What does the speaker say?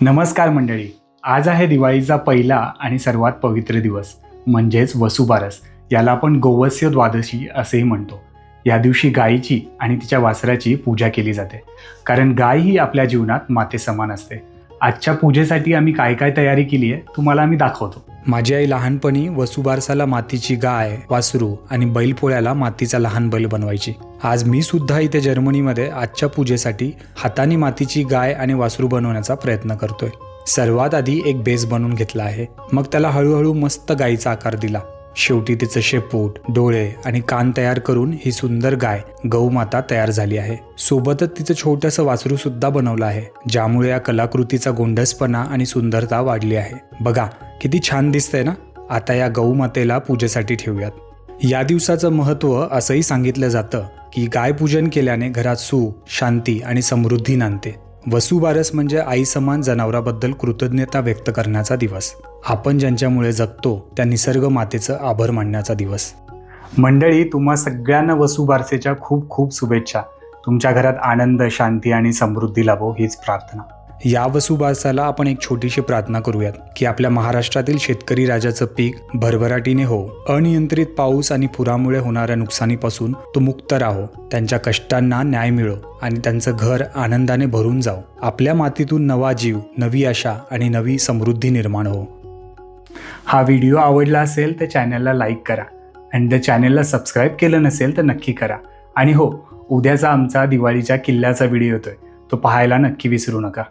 नमस्कार मंडळी. आज आहे दिवाळीचा पहिला आणि सर्वात पवित्र दिवस म्हणजेच वसुबारस. याला आपण गोवस्य द्वादशी असेही म्हणतो. या दिवशी गायीची आणि तिच्या वासराची पूजा केली जाते. कारण गाय ही आपल्या जीवनात माते समान असते. आजच्या पूजेसाठी आम्ही काय काय तयारी केली आहे तुम्हाला आम्ही दाखवतो. माझी आई लहानपणी वसुबारसाला मातीची गाय वासरू आणि बैलपोळ्याला मातीचा लहान बैल बनवायची. आज मी सुद्धा इथे जर्मनीमध्ये आजच्या पूजेसाठी हाताने मातीची गाय आणि वासरू बनवण्याचा प्रयत्न करतोय. सर्वात आधी एक बेस बनवून घेतला आहे. मग त्याला हळूहळू मस्त गायीचा आकार दिला. शेवटी तिचं शेपूट डोळे आणि कान तयार करून ही सुंदर गाय गौमाता तयार झाली आहे. सोबतच तिचं छोटंसं वासरू सुद्धा बनवलं आहे ज्यामुळे या कलाकृतीचा गोंडसपणा आणि सुंदरता वाढली आहे. बघा किती छान दिसतंय ना? आता या गौमातेला पूजेसाठी ठेवूयात. या दिवसाचं महत्त्व असंही सांगितलं जातं की गाय पूजन केल्याने घरात सुख शांती आणि समृद्धी नांदते. वसुबारस म्हणजे आई समान जनावराबद्दल कृतज्ञता व्यक्त करण्याचा दिवस. आपण ज्यांच्यामुळे जगतो त्या निसर्ग मातेचं आभार मानण्याचा दिवस. मंडळी तुम्हा सगळ्यांना वसुबारसेच्या खूप खूप शुभेच्छा. तुमच्या घरात आनंद शांती आणि समृद्धी लाभो हीच प्रार्थना. या वसुबासाला आपण एक छोटीशी प्रार्थना करूयात की आपल्या महाराष्ट्रातील शेतकरी राजाचं पीक भरभराटीने हो अनियंत्रित पाऊस आणि पुरामुळे होणाऱ्या नुकसानीपासून तो मुक्त राहो त्यांच्या कष्टांना न्याय मिळो आणि त्यांचं घर आनंदाने भरून जाओ. आपल्या मातीतून नवा जीव नवी आशा आणि नवी समृद्धी निर्माण हो. हा व्हिडिओ आवडला असेल तर चॅनलला लाईक करा आणि जर चॅनलला सबस्क्राईब केलं नसेल तर नक्की करा. आणि हो उद्याचा आमचा दिवाळीच्या किल्ल्याचा व्हिडिओ येतोय तो पाहायला नक्की विसरू नका.